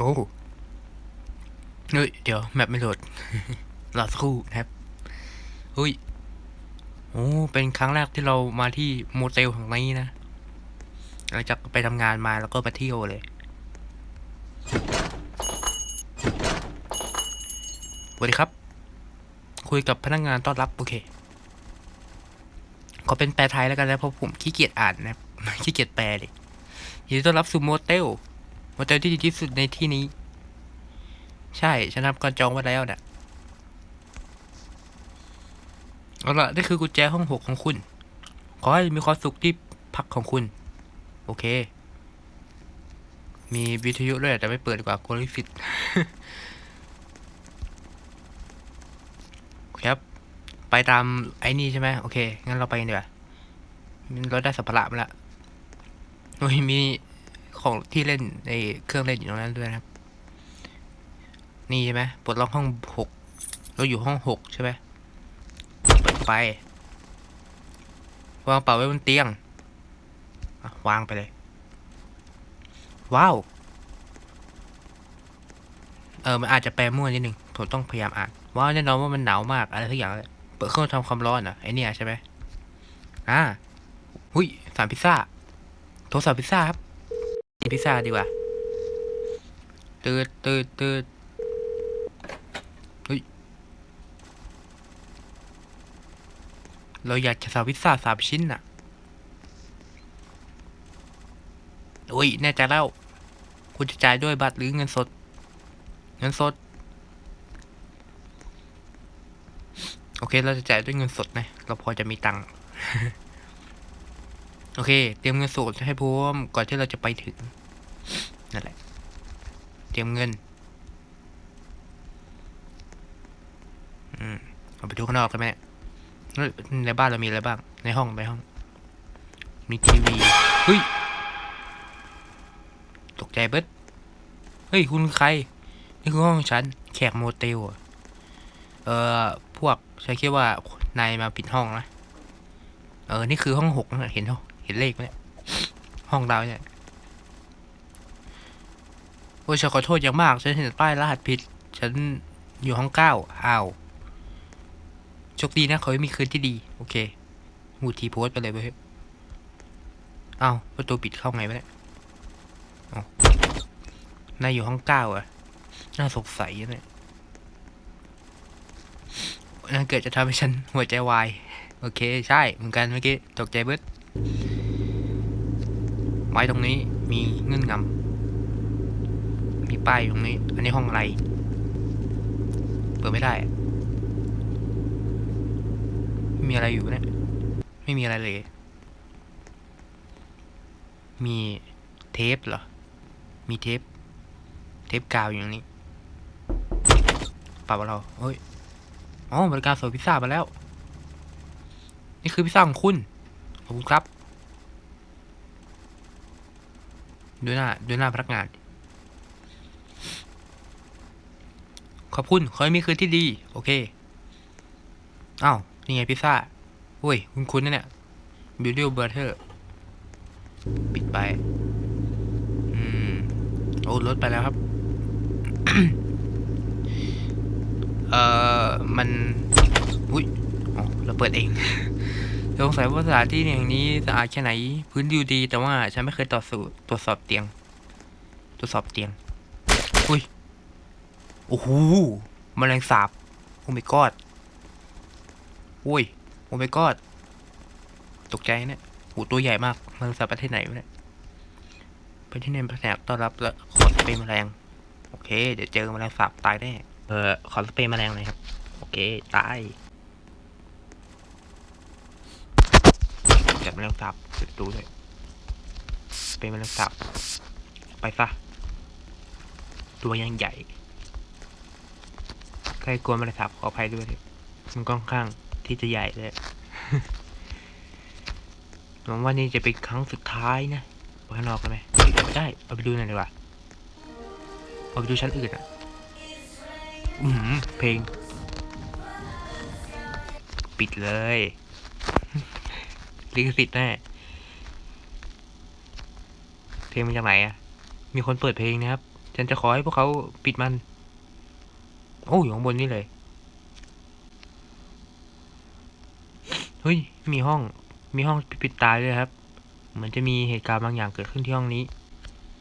โอ้เฮ้ย เดี๋ยวแมปไม่โหลดรอสักครู่นะครับเฮ้ยโอ้เป็นครั้งแรกที่เรามาที่โมเตลแห่งนี้นะหลังจากไปทำงานมาแล้วก็มาเที่ยวเลยสวัสดีครับ คุยกับพนักงานต้อนรับโอเคขอเป็นแปลไทยแล้วกันนะเพราะผมขี้เกียจอ่านนะขี้เกียจแปลเลยยินดีต้อนรับสู่โมเตล โมเตลที่ดีที่สุดในที่นี้ ใช่ ฉันทำการจองไว้แล้วนี่ยเอาละนี่คือกุญแจห้องหกของคุณ ขอให้มีความสุขที่พักของคุณ โอเค มีวิทยุด้วยแต่ไม่เปิดดีกว่าโกลิฟิตครับ ไปตามไอ้นี่ใช่ไหมโอเค งั้นเราไปกันดีกว่าเราได้สัมภาระมาละโอ้ยมี ของที่เล่นในเครื่องเล่นอยู่ตรงนั้นด้วยนะครับ นี่ใช่ไหมปลดล็อกห้องหกเราอยู่ห้องหกใช่ไหมเปิดไฟวางเป๋าไว้บนเตียงวางไปเลย ว้าวเออมันอาจจะแปลมั่วนิดนึงผมต้องพยายามอ่านว้าวแน่นอนว่ามันหนาวมากอะไรทุกอย่างเปิดเครื่องทำความร้อนอะไอเนี่ยใช่ไหมอ่าหุยสั่งพิซซ่าโทรสั่งพิซซ่าครับ พิซซ่าดีกว่าตืดตืดตืดเฮ้ย เราอยากจะสั่งพิซซ่าสามชิ้นน่ะโอ้ย แน่ใจแล้ว คุณจะจ่ายด้วยบัตรหรือเงินสด เงินสด โอเค เราจะจ่ายด้วยเงินสดนะ เราพอจะมีตังค์ โอเค เตรียมเงินสดให้พร้อมก่อนที่เราจะไปถึง นั่นแหละ เตรียมเงิน อืมเอาไปดูข้างนอกกันไหมในบ้านเรามีอะไรบ้าง ในห้องในห้อง มีทีวีเฮ้ยตกใจเบิดเฮ้ย คุณใคร นี่คือห้องฉัน แขกโมเตลเออพวกฉันคิดว่านายมาปิดห้องนะ เออ นี่คือห้องหกนะเห็นเหรอเห็นเลขไหมเนี่ยห้องเราเนี่ยโอ้ยฉันขอโทษอย่างมาก ฉันเห็นป้ายรหัสผิด ฉันอยู่ห้องเก้าอ้าวโชคดีนะขอให้มีคืนที่ดี โอเคหูทีโพสไปเลยเว้ยอ้าวประตูปิดเข้าไงวะเนี่ยอ้นายอยู่ห้องเก้าอะน่าสงสัยนะเนี่ยนั่นเกิดจะทำให้ฉันหัวใจวาย โอเค ใช่ เหมือนกันเมื่อกี้ ตกใจเบิด ไว้ตรงนี้มีเงื่อนงำมีป้ายตรงนี้ อันนี้ห้องอะไร เปิดไม่ได้ มีอะไรอยู่เนี่ย ไม่มีอะไรเลย มีเทปเหรอ มีเทป เทปกาวอยู่ตรงนี้ปรับเรา เฮ้ย อ๋อบริการส่งพิซซ่ามาแล้ว นี่คือพิซซ่าของคุณ ขอบคุณครับ ดูหน้าดูหน้าพนักงาน ขอบคุณขอให้มีคืนที่ดี โอเคอ้าวนี่ไงพิซซ่าเฮ้ย คุณคุณนั่นเนี่ยบิวดิ b เบอร์เทอร์ปิดไป อืม โอ้รถไปแล้วครับ เอ่อ มัน อุ้ยอ๋อเราเปิดเอง สงสัยว่าสถานที่แห่งนี้สะอาดแค่ไหน พื้นดิวดี แต่ว่าฉันไม่เคยตรวจสอบตรวจสอบเตียง ตรวจสอบเตียง อุ้ย โอ้โหแมลงสาบ โอ้ my god อุ้ย โอ้ my god ตกใจเนี่ยโหตัวใหญ่มากแมลงสาบประเทศไหนวะเนี่ยไปที่เนี่ยแผนกต้อนรับและขอสเปรย์แมลง โอเค เดี๋ยวเจอแมลงสาบตายแน่ เออขอสเปรย์แมลงหน่อยครับ โอเค ตาย จับ แมลงสาบปิดประตูเลยสเปรย์แมลงสาบไปซะตัวยังใหญ่ใครกลัวแมลงสาบขออภัยด้วยมันค่อนข้างที่จะใหญ่เลยหวังว่านี่จะเป็นครั้งสุดท้ายนะไปข้างนอกกันไหมได้เอาไปดูหน่อยดีกว่าเอาไปดูชั้นอื่นอะอือหือเพลง ปิดเลย ลิขสิทธิ์แน่เพลงมาจากไหนอะ มีคนเปิดเพลงนะครับ ฉันจะขอให้พวกเขาปิดมัน โอ้อยู่ข้างบนนี่เลย เฮ้ย มีห้อง มีห้องปิดตาด้วยครับ เหมือนจะมีเหตุการณ์บางอย่างเกิดขึ้นที่ห้องนี้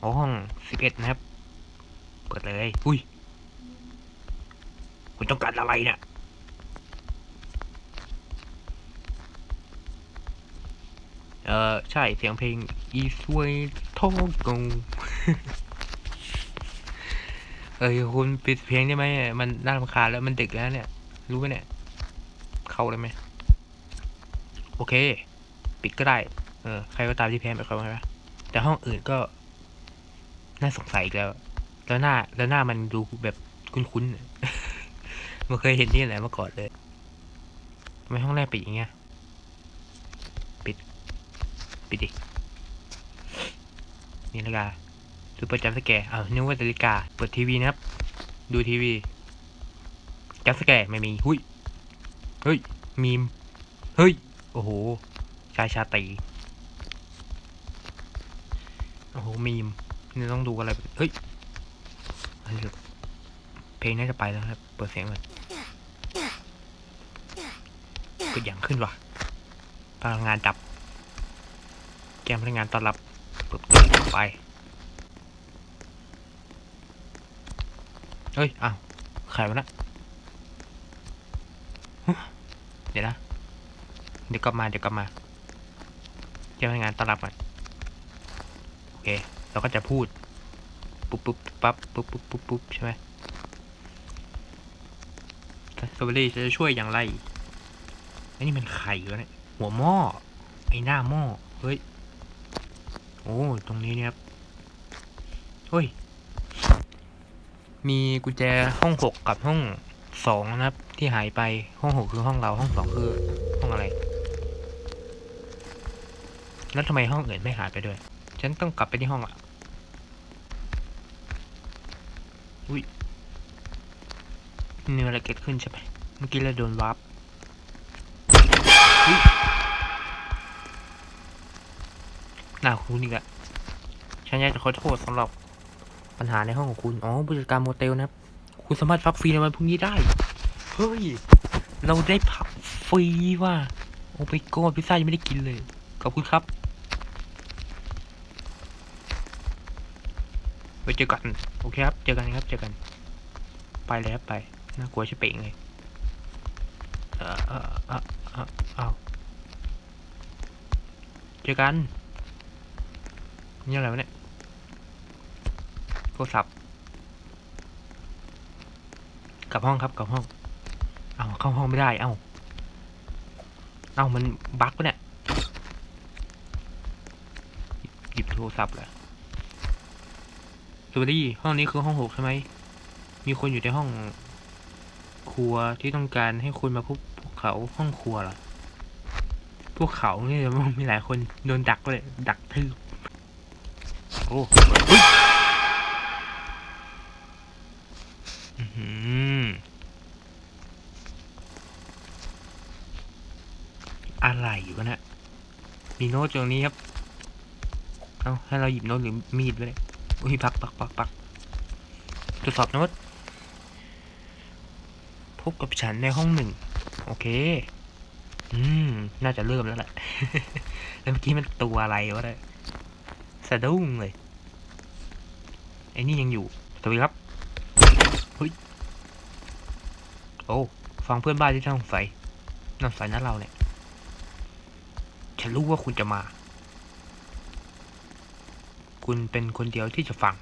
อ๋อห้องสิบเอ็ดนะครับ เปิดเลย อุ้ย คุณต้องการอะไรเนี่ย เออใช่เสียงเพลงอีสวยทองกงเออคุณปิดเพลงได้ไหมมันน่ารำคาญแล้วมันดึกแล้วเนี่ย รู้ไหมเนี่ย เข้าเลยไหมโอเค ปิดก็ได้ เออใครก็ตามที่แพ้ไปเขาไหมแต่ห้องอื่นก็ น่าสงสัยอีกแล้ว แล้วหน้า แล้วหน้ามันดูแบบคุ้นๆมันเคยเห็นที่ไหนมาก่อนเลยทำไมห้องแรกปิดอย่างเงี้ย ปดดิ นี่นาฬิกาซูเปอร์จัมสแกร์อ้าวนึกว่านาฬิกา เปิดทีวีนะครับ ดูทีวี จัมสแกร์ไม่มี หุยเฮ้ย มีม เฮ้ย โอ้โห ชายชาตรีโอ้โห มีม นี่ต้องดูอะไร เฮ้ยเหรอเพลงน่าจะไปแล้วครับ เปิดเสียงก่อนเกิดอย่างขึ้นวะพลังงานจับ แกมพนักงานต้อนรับเปิดไป เฮ้ย อ้าวใครวะนะเดี๋ยวนะ เดี๋ยวกลับมา เดี๋ยวกลับมาแกมพนักงานต้อนรับก่อนโอเค เราก็จะพูด ปุ๊บปุ๊บปั๊บปุ๊บปุ๊บปุ๊บปุ๊บใช่ไหมสตรอเบอรี่จะช่วยอย่างไรไอ้นี่มันไข่วะเนี่ยหัวหม้อไอ้หน้าหม้อเฮ้ย อ้ตรงนี้เนี่ยครับเฮ้ย มีกุญแจห้องหกกับห้องสองนะครับ ที่หายไปห้องหกคือห้องเราห้องสองคือห้องอะไร แล้วทำไมห้องอื่นไม่หายไปด้วย ฉันต้องกลับไปที่ห้องอะอุ้ยมีอะไรเกิดขึ้นใช่ไหมเมื่อกี้เราโดนวาร์ป น่าคุณอีกอะฉันอยากจะขอโทษสำหรับปัญหาในห้องของคุณ อ๋อผู้จัดการโมเตลนะครับ คุณสามารถพักฟรีในวันพรุ่งนี้ได้ เฮ้ย เราได้พักฟรีว่ะ โอ้ไปโก้พิซซ่ายังไม่ได้กินเลย ขอบคุณครับไว้เจอกัน โอเคครับ เจอกันครับ เจอกัน ไปเลยครับไป น่ากลัวชิบเป่งเลยเออเออเออเออเอาเจอกัน นี่อะไรวะเนี่ยโทรศัพท์กลับห้องครับกลับห้อง เอาเข้าห้องไม่ได้ เอ้าเอ้ามันบั๊กปะเนี่ยหยิบโทรศัพท์เหรอสวัสดีห้องนี้คือห้องหกใช่ไหม มีคนอยู่ในห้อง ครัวที่ต้องการให้คุณมาพบพวกเขาห้องครัวเหรอพวกเขาเนี่ยมันมีหลายคนโดนดักเลย ดักทืบ โอ้อะไรอยู่วะนะมีโน้ตตรงนี้ครับ เอาให้เราหยิบโน้ตหรือมีดไปเลยอุ้ยปักปักปักปักตรวจสอบโน้ตพบกับฉันในห้องหนึ่ง โอเค อืม น่าจะเริ่มแล้วแหละแล้วเมื่อกี้มันตัวอะไรวะเนี่ย สะดุ้งเลย ไอ้นี่ยังอยู่สวัสดีครับ เฮ้ย โอ้ ฟังเพื่อนบ้านที่น่าสงสัยน่าสงสัยนะเราเนี่ย ฉันรู้ว่าคุณจะมา คุณเป็นคนเดียวที่จะฟัง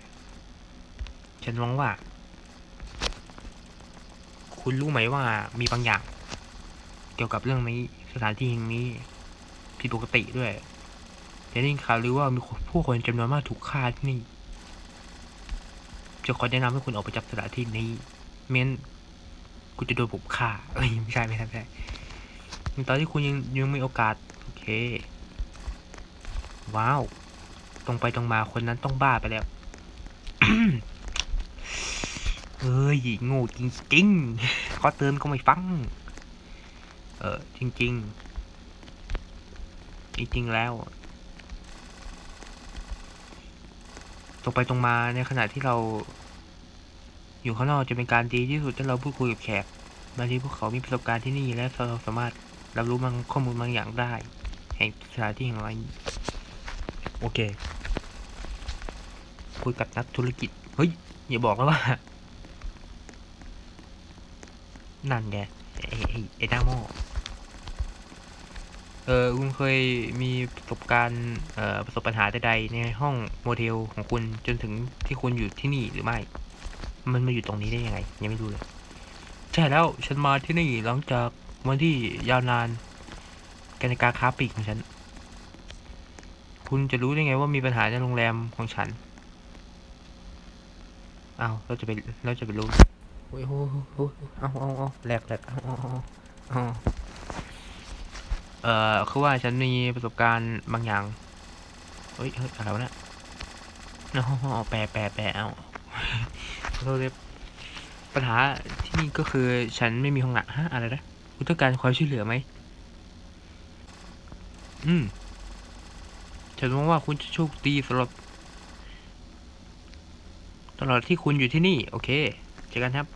ฉันหวังว่า คุณรู้ไหมว่ามีบางอย่าง เกี่ยวกับเรื่องนี้สถานที่แห่งนี้ผิดปกติด้วย ได้ยินข่าวหรือว่ามีผู้คนจำนวนมากถูกฆ่าที่นี่ จะขอแนะนำให้คุณออกไปจากสถานที่นี้เม้นคุณจะโดนผมฆ่าเอ้ยไม่ใช่ไม่ใช่ไม่ใช่ตอนที่คุณยังยังมีโอกาสโอเค ว้าว ตรงไปตรงมาคนนั้นต้องบ้าไปแล้วเฮ้ยโง่จริงๆขอเตือนก็ไม่ฟัง เออจริง ๆ จริง ๆ แล้ว ต รงไปตรงมาในขณะที่เรา อยู่ข้างนอกจะเป็นการดีที่สุดที่เราพูดคุยกับแขกบางทีพวกเขามีประสบการณ์ที่นี่และเราสามารถรับรู้บางข้อมูลบางอย่างได้ แห่งสถานที่แห่งไรโอเค คุยกับนักธุรกิจ เฮ้ย อย่าบอกนะว่า นั่นไงไอ้ไอ้ไอ้หน้าหม้อ เออคุณเคยมีประสบการณ์เอ่อประสบปัญหาใดๆในห้องโมเดลของคุณจนถึงที่คุณอยู่ที่นี่หรือไม่ มันมาอยู่ตรงนี้ได้ยังไง ยังไม่รู้เลย ใช่แล้วฉันมาที่นี่หลังจากวันที่ยาวนานการในการค้าปลีกของฉัน คุณจะรู้ได้ไงว่ามีปัญหาในโรงแรมของฉันอ้าวเราจะไปเราจะไปรู้โอ้ยโอ้ยโอ้ยเอาเอาเอาแหลกแหลกเอาเอาเอา เอาเอ่อคือว่าฉันมีประสบการณ์บางอย่างเฮ้ยเฮ้ยอะไรวะเนี่ยเอาแปลแปลแปลเอาขอโทษเลยปัญหาที่นี่ก็คือฉันไม่มีห้องน้ำฮะอะไรนะคุณต้องการความช่วยเหลือไหม อืม ฉันหวังว่าคุณจะโชคดีสำหรับตลอดที่คุณอยู่ที่นี่ โอเคเจอกันครับ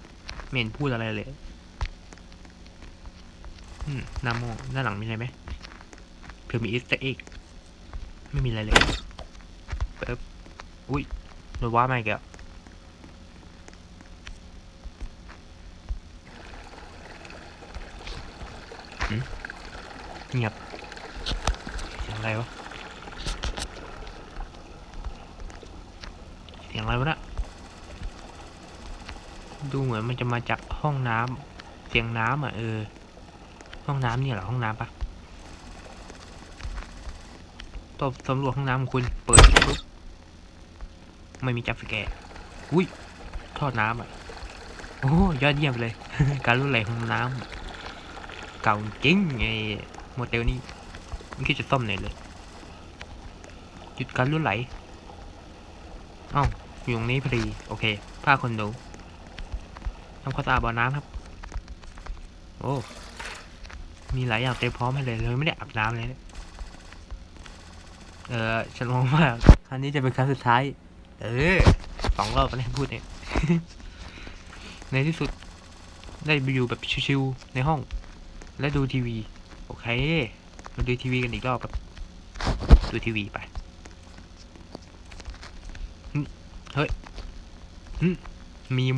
ไม่เห็นพูดอะไรเลย น้าโมด้านหลังมีอะไรไหมเผื่อมีอีสต์เอ็กไม่มีอะไรเลยเปิ๊บอุ้ยโดนว่ามาอีกแล้วหืมเงียบเสียงอะไรวะเสียงอะไรวะนะดูเหมือนมันจะมาจากห้องน้ำเสียงน้ำอะเออ ห้องน้ำเนี่ยเหรอห้องน้ำปะตบสำรวจห้องน้ำของคุณ เปิดปุ๊บไม่มีจับสแกอุ้ยทอดน้ำอะ โอ้ยอดเยี่ยมเลย การรุ่นไหลห้องน้ำเก่าจริงไอ้โมเดลนี้ไม่คิดจะซ่อมไหนเลยหยุดการรุ่นไหลเอ้าอยู่ตรงนี้พอดีโอเคผ้าคนดูทำความสะอาดบ่อน้ำครับ โอ้ มีหลายอย่างเตรียมพร้อมให้เลยเลยไม่ได้อาบน้ำเลยเนี่ยเออฉันมองว่าครั้งนี้จะเป็นครั้งสุดท้าย เออสองรอบแล้วพูดเนี่ยในที่สุดได้ไปอยู่แบบชิวๆในห้อง และดูทีวี โอเค มาดูทีวีกันอีกรอบครับดูทีวีไปเฮ้ยมีม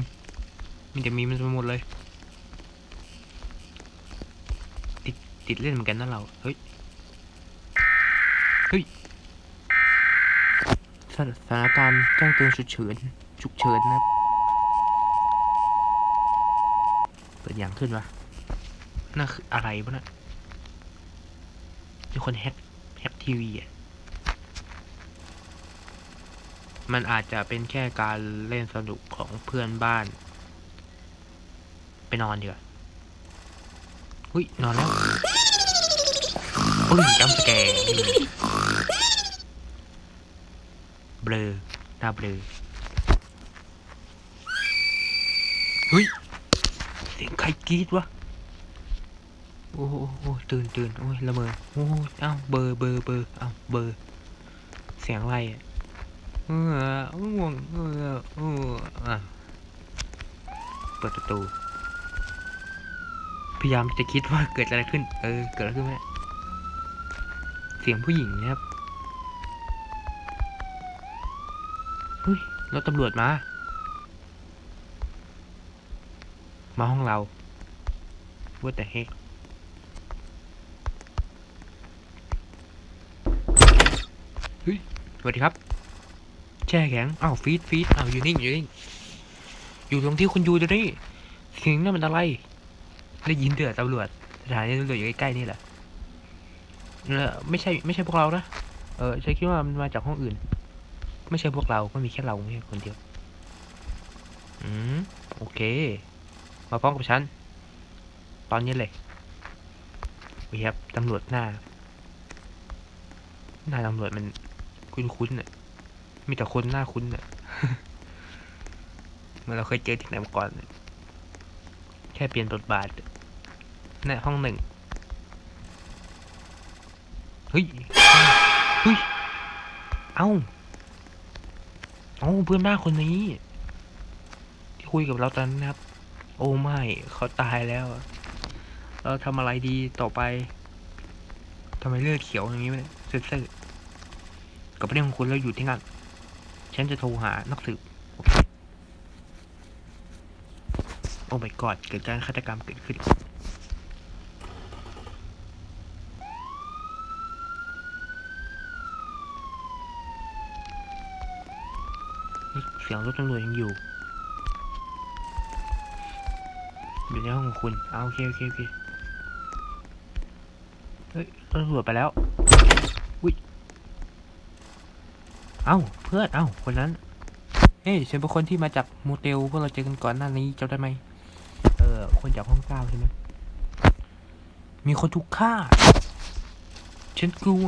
มีแต่มีมมันไปหมดเลย ติดเล่นเหมือนกันนะเรา เฮ้ย เฮ้ยสถานการณ์แจ้งเตือนฉุกเฉินฉุกเฉินนะเปิดอย่างขึ้นวะนั่นคืออะไรวะน่ะมีคนแฮกแฮกทีวีอะ มันอาจจะเป็นแค่การเล่นสนุกของเพื่อนบ้าน ไปนอนดีกว่าหุ้ย นอนแล้ว อุ้ยจำแกร์เบลอหน้าเบลอเฮ้ย เสียงใครกรีดวะโอ้โหโอ้โหตื่นตื่นโอ้ยละเมอโอ้ยอ้าวเบอร์เบอร์เบอร์อ้าวเบอร์ เสียงอะไรอะเออง่วงเออเอออะเปิดประตู พยายามจะคิดว่าเกิดอะไรขึ้น เออ เกิดอะไรขึ้นไหม เสียงผู้หญิงนะครับเฮ้ยรถตำรวจมา มาห้องเรา What the heck เฮ้ยสวัสดีครับ แช่แข็งอ้าวฟีดฟีดอ้าวอยู่นิ่งอยู่นิ่งอยู่ตรงที่คุณอยู่ตรงนี้เสียงนั่นมันอะไร ได้ยินเดือดตำรวจสถานีตำรวจอยู่ใกล้ๆนี่แหละ ไม่ใช่ไม่ใช่พวกเรานะ เออฉันคิดว่ามันมาจากห้องอื่น ไม่ใช่พวกเรา ก็มีแค่เราไม่คนเดียว อืม โอเค มาพร้อมกับฉัน ตอนนี้เลยนี่ครับตำรวจหน้า หน้าตำรวจมันคุ้นๆน่ะ มีแต่คนหน้าคุ้นน่ะเมื่อเราเคยเจอที่ไหนมาก่อน แค่เปลี่ยนบทบาทในห้องหนึ่ง เฮ้ย เฮ้ย เอ้า เอ้าเพื่อนบ้านคนนี้ ที่คุยกับเราตอนนั้นนะครับ โอ้ไม่เขาตายแล้ว เราทำอะไรดีต่อไปทำไมเลือดเขียวอย่างนี้วะเนี่ยซื่อๆกับเรื่องของคุณเราอยู่ที่นั่นฉันจะโทรหานักสืบโอเคโอ้ my god เกิดการฆาตกรรมเกิดขึ้น เสียงรถตำรวจยังอยู่ อยู่ในห้องของคุณเอาโอเคโอเคโอเคเฮ้ยตำรวจไปแล้วอุ้ยเอ้าเพื่อนเอ้าคนนั้นเฮ้ยฉันเป็นคนที่มาจากโมเตลพวกเราเจอกันก่อนหน้านี้จำได้ไหมเออคนจากห้องเก้าใช่ไหมมีคนถูกฆ่า ฉันกลัว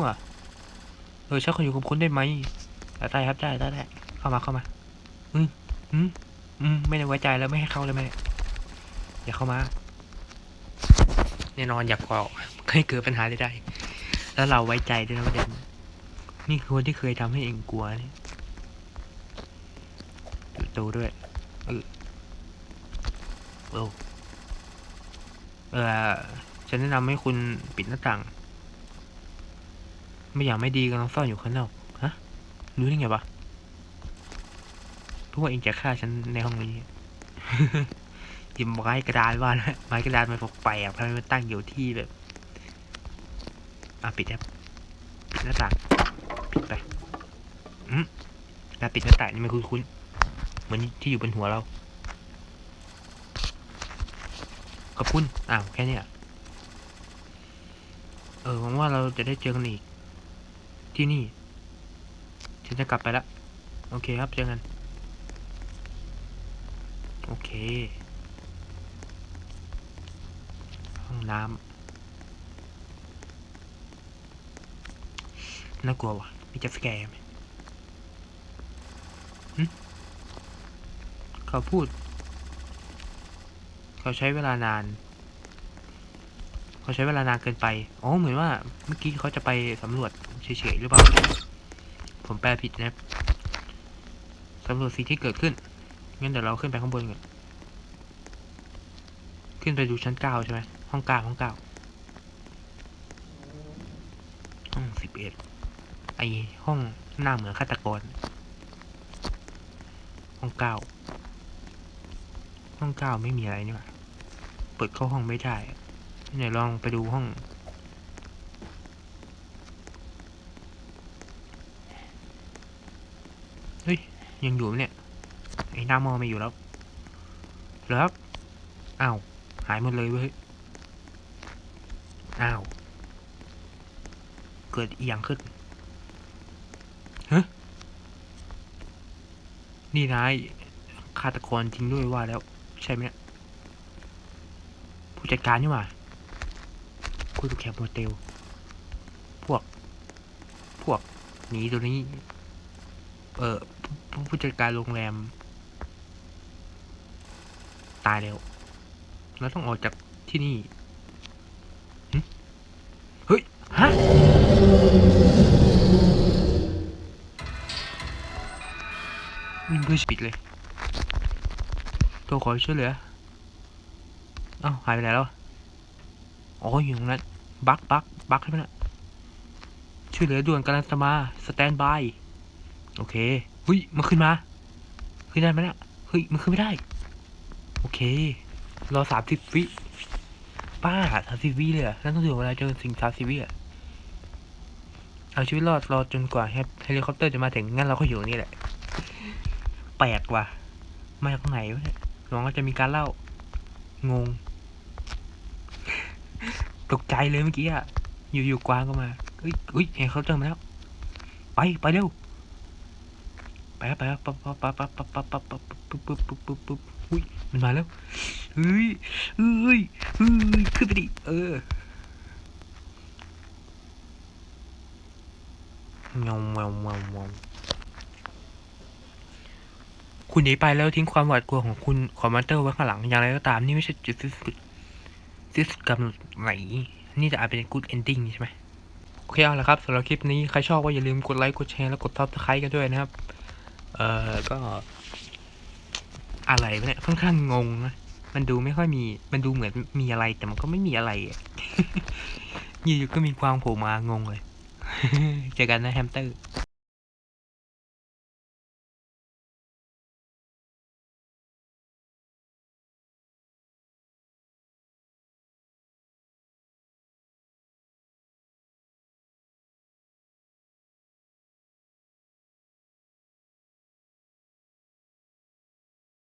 เออฉันขออยู่กับคุณได้ไหมได้ครับได้ได้ได้เข้ามาเข้ามา อืมอืมอืมไม่ได้ไว้ใจแล้วไม่ให้เข้าเลยไหมเนี่ยอย่าเข้ามาแน่นอนอยากก่อให้เกิดปัญหาได้ไดแล้วเราไว้ใจด้วยนะประเด็นนี่คือคนที่เคยทำให้เองกลัวนี่ตูด้วยเออโอ้เออฉันแนะนำให้คุณปิดหน้าต่าง ไม่อย่างไม่ดีกำลังซ่อนอยู่ข้างนอกฮะรู้ได้ไงวะ พวกเองจะฆ่าฉันในห้องนี้หยิบไม้กระดานว่านะไม้กระดานมันแปลกทำไมมันตั้งอยู่ที่แบบอะปิดครับปิดหน้าต่างปิดไปอืมกาปิดหน้าต่างนี่มันคุ้นๆเหมือนที่อยู่บนหัวเราขอบคุณอ้าวแค่นี้เออหวังว่าเราจะได้เจอกันอีก ที่นี่ ฉันจะกลับไปละ โอเคครับ เจอกัน เค ห้องน้ำน่ากลัววะมีจัสแกร์ไหมเขาพูด เขาใช้เวลานาน เขาใช้เวลานานเกินไป อ๋อ เหมือนว่าเมื่อกี้เขาจะไปสำรวจเฉยๆหรือเปล่า ผมแปลผิดนะสำรวจสิ่งที่เกิดขึ้น งั้นเดี๋ยวเราขึ้นไปข้างบนก่อน ขึ้นไปดูชั้นเก้าใช่ไหมห้องเก้าห้องเก้าห้องสิบเอ็ดไอห้องหน้าเหมือนฆาตกร ห้องเก้าห้องเก้าไม่มีอะไรนี่หว่าเปิดเข้าห้องไม่ได้ไหนลองไปดูห้องเฮ้ยยังอยู่ไหมเนี่ยไอ้หน้ามอไม่อยู่แล้วเหรอครับอ้าว หายหมดเลยเว้ย อ้าว เกิดอีหยังขึ้นฮะนี่นายฆาตกรจริงด้วยว่าแล้ว ใช่ไหมผู้จัดการนี่หว่าคุยกับแขกโมเตล พวก พวกหนีตัวนี้ เออผู้จัดการโรงแรม ตายแล้ว เราต้องออกจากที่นี่เฮ้ย ฮะ มันเพื่อปิดเลย ตัวขอช่วยเหลือ เอ้าหายไปไหนแล้ว อ๋ออยู่ตรงนั้น บักบักบักใช่ไหมนะช่วยเหลือด่วนกำลังจะมา สแตนบาย โอเคเฮ้ยมันขึ้นมา ขึ้นได้ไหมเนะเฮ้ยมันขึ้นไม่ได้ โอเค รอสามสิบวิป้าสามสิบวิเลยนั่นต้องถึงเวลาเจอสิ่งสามสิบวิอะเอาชีวิตรอดรอจนกว่าเฮลิคอปเตอร์จะมาถึงงั้นเราก็อยู่นี่แหละ แปลกว่ะมาจากไหนวะเนี่ยหวังว่าจะมีการเล่างง ตกใจเลยเมื่อกี้อะอยู่ๆกวางก็มาเฮ้ยเฮ้ยเฮลิคอปเตอร์มาแล้ว ไปไปเร็วไปครับไปครับปั๊บปั๊บปั๊บปั๊บปั๊บปั๊บปั๊บปั๊บปุ๊บปั๊บ อุ้ยมันมาแล้วเฮ้ยเฮ้ยเฮ้ยขึ้นไปดิเออเงาเงาเงาเงคุณหนีไปแล้วทิ้งความหวาดกลัวของคุณคอมมานเตอร์ไว้ข้างหลังอย่างไรก็ตามนี่ไม่ใช่จุดสิ้นสุดสิ้นสุดกำหนดไหนนี่จะอาจเป็น good ending ใช่ไหมโอเคเอาละครับสำหรับคลิปนี้ ใครชอบก็อย่าลืมกดไลค์กดแชร์แล้วกดซับสไครต์กันด้วยนะครับ เอ่อ ก็ อะไรวะเนี่ยค่อนข้างงงนะมันดูไม่ค่อยมี มันดูเหมือนมีอะไรแต่มันก็ไม่มีอะไรอะอยู่ๆก็มีกวางโผล่มางงเลย เจอกันนะแฮมสเตอร์